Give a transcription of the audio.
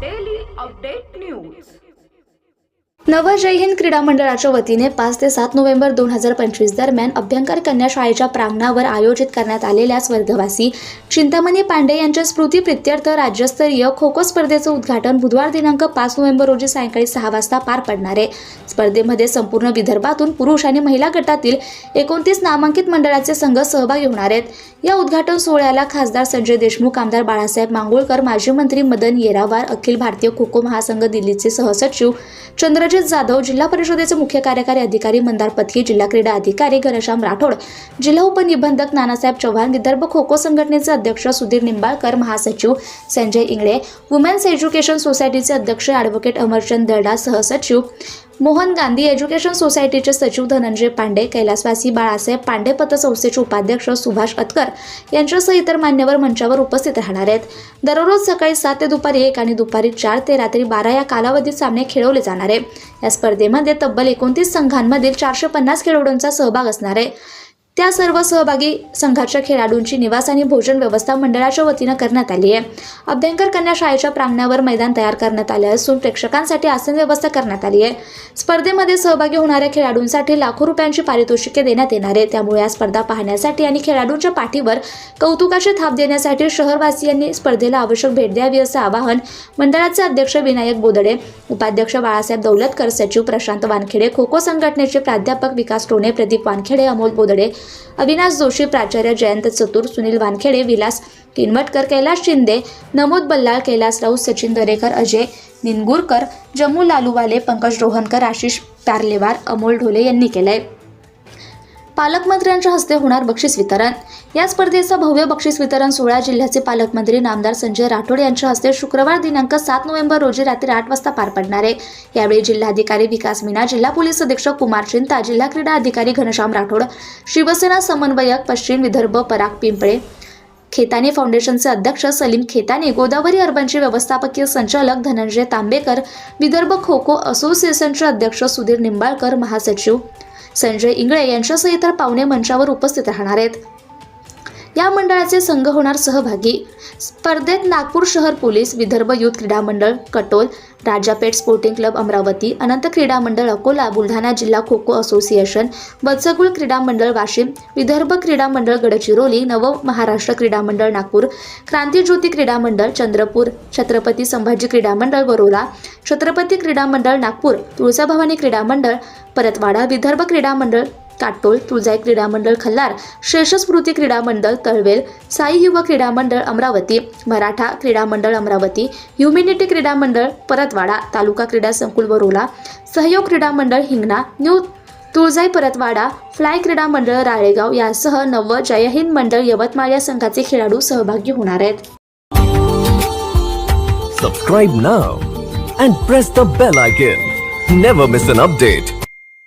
daily update news. नव जय हिंद क्रीडा मंडळाच्या वतीने पाच ते सात नोव्हेंबर दोन हजार पंचवीस दरम्यान अभ्यंकर कन्या शाळेच्या प्रांगणावर आयोजित करण्यात आलेल्या स्वर्गवासी चिंतामणी पांडे यांच्या स्मृती प्रित्यर्थ राज्यस्तरीय खो खो स्पर्धेचं उद्घाटन बुधवार दिनांक पाच नोव्हेंबर रोजी सायंकाळी सहा वाजता पार पडणार आहे. स्पर्धेमध्ये संपूर्ण विदर्भातून पुरुष आणि महिला गटातील एकोणतीस नामांकित मंडळाचे संघ सहभागी होणार आहेत. या उद्घाटन सोहळ्याला खासदार संजय देशमुख आमदार बाळासाहेब मांगोळकर माजी मंत्री मदन येरावार अखिल भारतीय खो खो महासंघ दिल्लीचे सहसचिव चंद्रजित जाधव जिल्हा परिषदेचे मुख्य कार्यकारी अधिकारी मंदार पथके जिल्हा क्रीडा अधिकारी घनश्याम राठोड जिल्हा उपनिबंधक नानासाहेब चव्हाण विदर्भ खो खो संघटनेचे अध्यक्ष सुधीर निंबाळकर महासचिव संजय इंगळे वुमेन्स एज्युकेशन सोसायटीचे अध्यक्ष ॲडव्होकेट अमरचंद दर्डा सहसचिव मोहन गांधी एज्युकेशन सोसायटीचे सचिव धनंजय पांडे कैलासवासी बाळासाहेब पांडे पतसंस्थेचे उपाध्यक्ष सुभाष अतकर यांच्यासह इतर मान्यवर मंचावर उपस्थित राहणार आहेत. दररोज सकाळी सात ते दुपारी एक आणि दुपारी चार ते रात्री बारा या कालावधीत सामने खेळवले जाणार आहे या स्पर्धेमध्ये तब्बल एकोणतीस संघांमधील चारशे पन्नास खेळाडूंचा सहभाग असणार आहे. त्या सर्व सहभागी संघाच्या खेळाडूंची निवास आणि भोजन व्यवस्था मंडळाच्या वतीनं करण्यात आली आहे. अभ्यंकर कन्या शाळेच्या प्रांगणावर मैदान तयार करण्यात आले असून प्रेक्षकांसाठी आसन व्यवस्था करण्यात आली आहे. स्पर्धेमध्ये सहभागी होणाऱ्या खेळाडूंसाठी लाखो रुपयांची पारितोषिके देण्यात येणार आहे. त्यामुळे या स्पर्धा पाहण्यासाठी आणि खेळाडूंच्या पाठीवर कौतुकाची थाप देण्यासाठी शहरवासियांनी स्पर्धेला आवश्यक भेट द्यावी असं आवाहन मंडळाचे अध्यक्ष विनायक बोदडे उपाध्यक्ष बाळासाहेब दौलतकर सचिव प्रशांत वानखेडे खो खो संघटनेचे प्राध्यापक विकास टोणे प्रदीप वानखेडे अमोल बोदडे अविनाश जोशी प्राचार्य जयंत चतुर सुनील वानखेडे विलास किनवटकर कैलास शिंदे नमोद बल्लाळ कैलास राऊत सचिन दरेकर अजय निनगुरकर जम्मू लालूवाले पंकज रोहनकर आशिष पार्लेवार अमोल ढोले यांनी केलंय. पालकमंत्र्यांच्या हस्ते होणार बक्षीस वितरण. या स्पर्धेचा भव्य बक्षीस वितरण सोहळा जिल्ह्याचे पालकमंत्री नामदार संजय राठोड यांच्या हस्ते शुक्रवार दिनांक सात नोव्हेंबर रोजी रात्री आठ वाजता पार पडणार आहे. यावेळी जिल्हाधिकारी विकास मीना जिल्हा पोलीस अधीक्षक कुमार चिंता जिल्हा क्रीडा अधिकारी घनश्याम राठोड शिवसेना समन्वयक पश्चिम विदर्भ पराग पिंपळे खेताने फाउंडेशनचे अध्यक्ष सलीम खेताने गोदावरी अर्बनचे व्यवस्थापकीय संचालक धनंजय तांबेकर विदर्भ खो खो असोसिएशनचे अध्यक्ष सुधीर निंबाळकर महासचिव संजय इंगळे यांच्यासह इतर पाहुणे मंचावर उपस्थित राहणार आहेत. या मंडळाचे संघ होणार सहभागी. स्पर्धेत नागपूर शहर पोलीस विदर्भ युथ क्रीडा मंडळ कटोल राजापेठ स्पोर्टिंग क्लब अमरावती अनंत क्रीडा मंडळ अकोला बुलढाणा जिल्हा खो खो असोसिएशन बत्सगुळ क्रीडा मंडळ वाशिम विदर्भ क्रीडा मंडळ गडचिरोली नव महाराष्ट्र क्रीडा मंडळ नागपूर क्रांतीज्योती क्रीडा मंडळ चंद्रपूर छत्रपती संभाजी क्रीडा मंडळ वरोरा छत्रपती क्रीडा मंडळ नागपूर तुळजाभवानी क्रीडा मंडळ परतवाडा विदर्भ क्रीडा मंडळ काटोल तुळजाई क्रीडा मंडळ खल्लार शेषस्मृती क्रीडा मंडळ तळवेल साई युवा क्रीडा मंडळ अमरावती मराठा क्रीडा मंडळ अमरावती ह्युमिनिटी क्रीडा मंडळ परतवाडा तालुका क्रीडा संकुल वरोला सहयोग क्रीडा मंडळ हिंगणा न्यू तुळजाई परतवाडा फ्लाय क्रीडा मंडळ राळेगाव यासह नव जयहिंद मंडळ यवतमाळ या संघाचे खेळाडू सहभागी होणार आहेत. Subscribe now and press the bell icon never miss an update